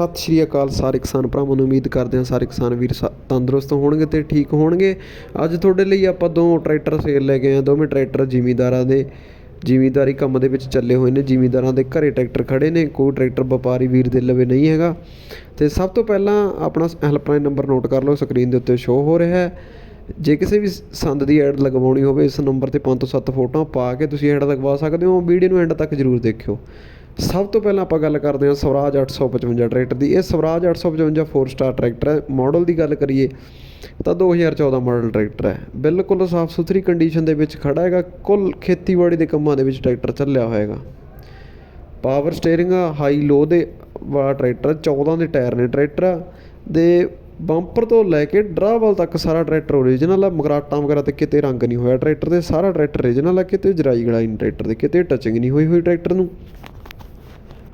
ਸਤਿ ਸ਼੍ਰੀ ਅਕਾਲ ਸਾਰੇ ਕਿਸਾਨ ਭਰਾਵਾਂ ਨੂੰ, ਉਮੀਦ ਕਰਦੇ ਹਾਂ ਸਾਰੇ ਕਿਸਾਨ ਵੀਰ ਸਾ- ਤੰਦਰੁਸਤ ਹੋਣਗੇ ਤੇ ਠੀਕ ਹੋਣਗੇ। ਅੱਜ ਤੁਹਾਡੇ ਲਈ ਆਪਾਂ ਦੋ ਟਰੈਕਟਰ ਸੇਲ ਲੈ ਕੇ ਆਏ ਹਾਂ, ਦੋਵੇਂ ਟਰੈਕਟਰ ਜ਼ਿਮੀਂਦਾਰਾਂ ਦੇ, ਜ਼ਿਮੀਂਦਾਰੀ ਕੰਮ ਦੇ ਵਿੱਚ ਚੱਲੇ ਹੋਏ ਨੇ। ਜ਼ਿਮੀਂਦਾਰਾਂ ਦੇ ਘਰੇ ਟਰੈਕਟਰ ਖੜੇ ਨੇ, ਕੋਈ ਟਰੈਕਟਰ ਵਪਾਰੀ ਵੀਰ ਦੇ ਲਵੇ ਨਹੀਂ ਹੈਗਾ। ਤੇ ਸਭ ਤੋਂ ਪਹਿਲਾਂ ਆਪਣਾ ਹੈਲਪਲਾਈਨ ਨੰਬਰ ਨੋਟ ਕਰ ਲਓ, ਸਕਰੀਨ ਦੇ ਉੱਤੇ ਸ਼ੋ ਹੋ ਰਿਹਾ ਹੈ। ਜੇ ਕਿਸੇ ਵੀ ਸੰਦ ਦੀ ਐਡ ਲਗਵਾਉਣੀ ਹੋਵੇ, ਇਸ ਨੰਬਰ ਤੇ ਪੰਜ ਤੋਂ ਸੱਤ ਫੋਟੋਆਂ ਪਾ ਕੇ ਤੁਸੀਂ ਐਡ ਲਗਵਾ ਸਕਦੇ ਹੋ। ਵੀਡੀਓ ਨੂੰ ਐਂਡ ਤੱਕ ਜ਼ਰੂਰ ਦੇਖਿਓ। ਸਭ ਤੋਂ ਪਹਿਲਾਂ ਆਪਾਂ ਗੱਲ ਕਰਦੇ ਹਾਂ ਸਵਰਾਜ 855 ਟਰੈਕਟਰ ਦੀ। ਇਹ ਸਵਰਾਜ 855 4 ਸਟਾਰ ਟਰੈਕਟਰ ਹੈ। ਮਾਡਲ ਦੀ ਗੱਲ ਕਰੀਏ ਤਾਂ 2014 ਮਾਡਲ ਟਰੈਕਟਰ ਹੈ। ਬਿਲਕੁਲ ਸਾਫ਼ ਸੁਥਰੀ ਕੰਡੀਸ਼ਨ ਦੇ ਵਿੱਚ ਖੜਾ ਹੈਗਾ। ਕੁੱਲ ਖੇਤੀਬਾੜੀ ਦੇ ਕੰਮਾਂ ਦੇ ਵਿੱਚ ਟਰੈਕਟਰ ਚੱਲਿਆ ਹੋਏਗਾ ਪਾਵਰ ਸਟੀਅਰਿੰਗ ਹਾਈ ਲੋ ਦੇ ਵਾਲਾ ਟਰੈਕਟਰ 14 ਦੇ ਟਾਇਰ ਨੇ ਟਰੈਕਟਰ ਦੇ ਬੰਪਰ ਤੋਂ ਲੈ ਕੇ ਡਰਾਵਲ ਤੱਕ ਸਾਰਾ ਟਰੈਕਟਰ ਓਰੀਜਨਲ ਆ। ਮਗਰਾਟਾਂ ਵਗੈਰਾ ਤੇ ਕਿਤੇ ਰੰਗ ਨਹੀਂ ਹੋਇਆ ਟਰੈਕਟਰ ਦੇ। ਸਾਰਾ ਟਰੈਕਟਰ ਓਰੀਜਨਲ ਆ। ਕਿਤੇ ਜਰਾਈ ਗੜਾਈ ਨਹੀਂ ਟਰੈਕਟਰ ਦੇ। ਕਿਤੇ ਟਚਿੰਗ ਨਹੀਂ ਹੋਈ ਹੋਈ ਟਰੈਕਟਰ ਨੂੰ।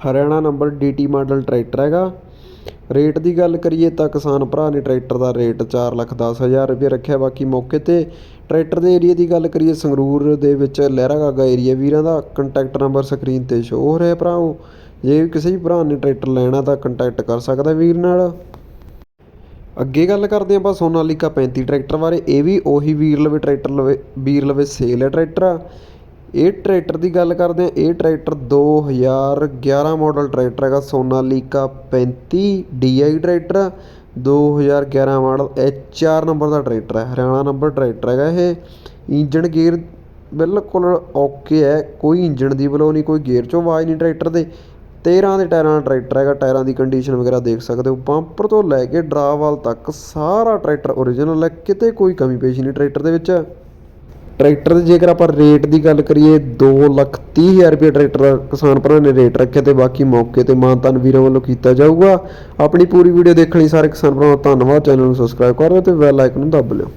Haryana number DT model tractor ਹੈਗਾ। ਰੇਟ ਦੀ ਗੱਲ ਕਰੀਏ ਤਾਂ ਕਿਸਾਨ ਭਰਾ ਨੇ ਟਰੈਕਟਰ ਦਾ ਰੇਟ ਚਾਰ ਲੱਖ ਦਸ ਹਜ਼ਾਰ ਰੁਪਏ ਰੱਖਿਆ ਬਾਕੀ ਮੌਕੇ ਤੇ ਟਰੈਕਟਰ ਦੇ ਏਰੀਏ ਦੀ ਗੱਲ ਕਰੀਏ ਸੰਗਰੂਰ ਦੇ ਵਿੱਚ ਲਹਿਰਾ ਗਾਗਾ ਏਰੀਆ ਵੀਰਾਂ ਦਾ ਕੰਟੈਕਟ ਨੰਬਰ ਸਕਰੀਨ ਤੇ ਸ਼ੋ ਹੋ ਰਿਹਾ ਭਰਾਓ ਜੇ ਕਿਸੇ ਵੀ ਭਰਾ ਨੇ ਟਰੈਕਟਰ ਲੈਣਾ ਤਾਂ ਕੰਟੈਕਟ ਕਰ ਸਕਦਾ ਵੀਰ ਨਾਲ। ਅੱਗੇ ਗੱਲ ਕਰਦੇ ਆਪਾਂ ਸੋਨਾਲੀਕਾ 35 ਟਰੈਕਟਰ ਬਾਰੇ। ਇਹ ਵੀ ਉਹੀ ਵੀਰ ਲਵੇ ਟਰੈਕਟਰ ਲਵੇ, ਵੀਰ ਲਵੇ ਸੇਲ ਹੈ ਟਰੈਕਟਰ। ਇਹ ਟਰੈਕਟਰ ਦੀ ਗੱਲ ਕਰਦੇ ਹਾਂ, ਇਹ ਟਰੈਕਟਰ 2011 ਮਾਡਲ ਟਰੈਕਟਰ ਹੈਗਾ Sonalika 35 DI tractor 2011 model HR number ਦਾ ਟਰੈਕਟਰ ਹੈ, ਹਰਿਆਣਾ ਨੰਬਰ ਟਰੈਕਟਰ ਹੈਗਾ ਇਹ। ਇੰਜਣ ਗੇਅਰ ਬਿਲਕੁਲ ਓਕੇ ਹੈ, ਕੋਈ ਇੰਜਣ ਦੀ ਬਲੋ ਨਹੀਂ, ਕੋਈ ਗੇਅਰ 'ਚੋਂ ਆਵਾਜ਼ ਨਹੀਂ ਟਰੈਕਟਰ ਦੇ। 13 ਦੇ ਟਾਇਰਾਂ ਦਾ ਟਰੈਕਟਰ ਹੈਗਾ, ਟਾਇਰਾਂ ਦੀ ਕੰਡੀਸ਼ਨ ਵਗੈਰਾ ਦੇਖ ਸਕਦੇ ਹੋ ਬੰਪਰ ਤੋਂ ਲੈ ਕੇ ਡਰਾਵਾਲ ਤੱਕ ਸਾਰਾ ਟਰੈਕਟਰ ਓਰੀਜਨਲ ਹੈ, ਕਿਤੇ ਕੋਈ ਕਮੀ ਪੇਸ਼ੀ ਨਹੀਂ ਟਰੈਕਟਰ ਦੇ ਵਿੱਚ। ਟਰੈਕਟਰ ਦੇ ਜੇਕਰ ਆਪਾਂ ਰੇਟ ਦੀ ਗੱਲ ਕਰੀਏ 2 ਲੱਖ 30 ਹਜ਼ਾਰ ਰੁਪਏ ਟਰੈਕਟਰ ਦਾ ਕਿਸਾਨ ਭਰਾ ਨੇ ਰੇਟ ਰੱਖਿਆ ਤੇ ਬਾਕੀ ਮੌਕੇ ਤੇ ਮਾਨਤਾਨ ਵੀਰਾਂ ਵੱਲੋਂ ਕੀਤਾ ਜਾਊਗਾ। ਆਪਣੀ ਪੂਰੀ ਵੀਡੀਓ ਦੇਖਣ ਲਈ ਸਾਰੇ ਕਿਸਾਨ ਭਰਾਵਾਂ ਦਾ ਧੰਨਵਾਦ। ਚੈਨਲ ਨੂੰ ਸਬਸਕ੍ਰਾਈਬ ਕਰ ਲਿਓ ਤੇ ਬੈਲ ਆਈਕਨ ਨੂੰ ਦੱਬ ਲਿਓ।